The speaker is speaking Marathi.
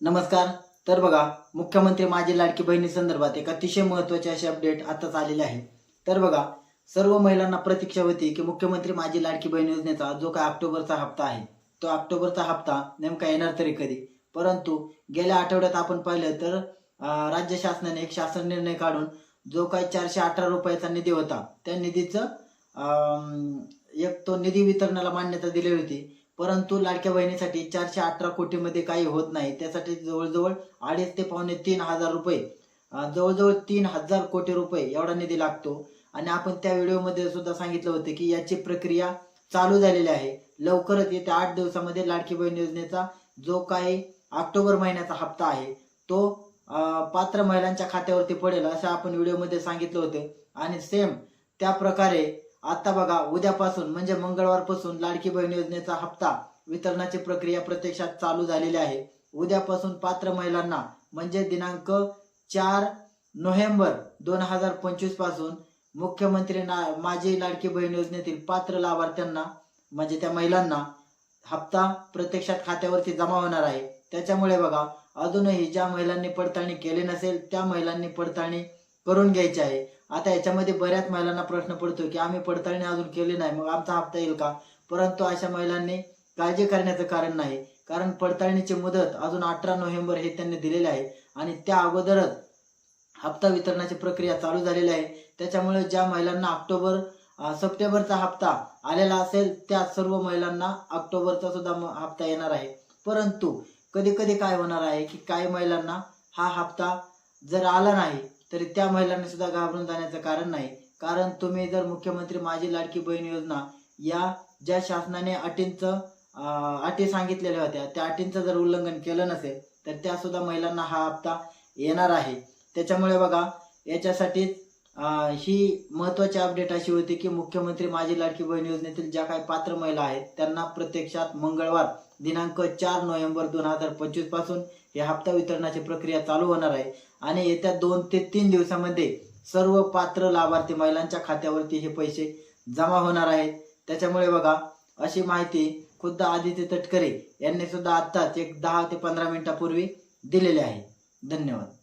नमस्कार. तर बघा मुख्यमंत्री माझी लाडकी बहिणी संदर्भात एक अतिशय महत्त्वाचे असे अपडेट आताच आलेले आहे. तर बघा सर्व महिलांना प्रतीक्षा होती की मुख्यमंत्री माझी लाडकी बहीण योजनेचा जो काय ऑक्टोबरचा हप्ता आहे तो ऑक्टोबरचा हप्ता नेमका येणार तरी कधी? परंतु गेल्या आठवड्यात आपण पाहिलं तर राज्य शासनाने एक शासन निर्णय काढून जो काही चारशे अठरा रुपयाचा निधी होता त्या निधीचं एक तो निधी वितरणाला मान्यता दिली होती. परंतु लाडक्या बहिणीसाठी चारशे अठरा कोटीमध्ये काही होत नाही. त्यासाठी जवळजवळ अडीच ते पावणे तीन हजार रुपये जवळजवळ तीन हजार कोटी रुपये एवढा निधी लागतो. आणि आपण त्या व्हिडिओमध्ये सुद्धा सांगितलं होतं की याची प्रक्रिया चालू झालेली आहे. लवकरच येत्या आठ दिवसामध्ये लाडकी बहीण योजनेचा जो काही ऑक्टोबर महिन्याचा हप्ता आहे तो पात्र महिलांच्या खात्यावरती पडेल असं आपण व्हिडिओमध्ये सांगितलं होतं. आणि सेम त्या प्रकारे आता बघा उद्यापासून म्हणजे मंगळवारपासून लाडकी बहीण योजनेचा हप्ता वितरणाची प्रक्रिया प्रत्यक्षात चालू झालेली आहे. उद्यापासून पात्र महिलांना म्हणजे दिनांक चार नोव्हेंबर दोन हजार पंचवीसपासून मुख्यमंत्री ना माझी लाडकी बहीण योजनेतील पात्र लाभार्थ्यांना म्हणजे त्या महिलांना हप्ता प्रत्यक्षात खात्यावरती जमा होणार आहे. त्याच्यामुळे बघा अजूनही ज्या महिलांनी पडताळणी केली नसेल त्या महिलांनी पडताळणी करून घ्यायचे आहे. आता याच्यामध्ये बऱ्याच महिलांना प्रश्न पडतो की आम्ही पडताळणी अजून केली नाही मग आमचा हप्ता येईल का? परंतु अशा महिलांनी काळजी करण्याचं कारण नाही. कारण पडताळणीची मुदत अजून अठरा नोव्हेंबर हे त्यांनी दिलेले आहे आणि त्या अगोदरच हप्ता वितरणाची प्रक्रिया चालू झालेली आहे. त्याच्यामुळे ज्या महिलांना ऑक्टोबर सप्टेंबरचा हप्ता आलेला असेल त्या सर्व महिलांना ऑक्टोबरचा सुद्धा म- हप्ता येणार आहे. परंतु कधी कधी काय होणार आहे की काही महिलांना हा हप्ता जर आला नाही तरी त्या महिलांनी सुद्धा घाबरून जाण्याचं कारण नाही. कारण तुम्ही जर मुख्यमंत्री माझी लाडकी बहीण योजना या ज्या शासनाने अटींचं अटी सांगितलेल्या होत्या त्या अटींचं जर उल्लंघन केलं नसेल तर त्या सुद्धा महिलांना हा हप्ता येणार आहे. त्याच्यामुळे बघा याच्यासाठी ही महत्वाची अपडेट अशी होती की मुख्यमंत्री माझी लाडकी बहीण योजनेतील ज्या काही पात्र महिला आहेत त्यांना प्रत्यक्षात मंगळवार दिनांक चार नोव्हेंबर दोन हजार पंचवीसपासून हे हप्ता वितरणाची प्रक्रिया चालू होणार आहे. आणि येत्या दोन ते तीन दिवसामध्ये सर्व पात्र लाभार्थी महिलांच्या खात्यावरती हे पैसे जमा होणार आहेत. त्याच्यामुळे बघा अशी माहिती खुद्द आदित्य तटकरे यांनी सुद्धा आत्ताच एक दहा ते पंधरा मिनिटापूर्वी दिलेली आहे. धन्यवाद.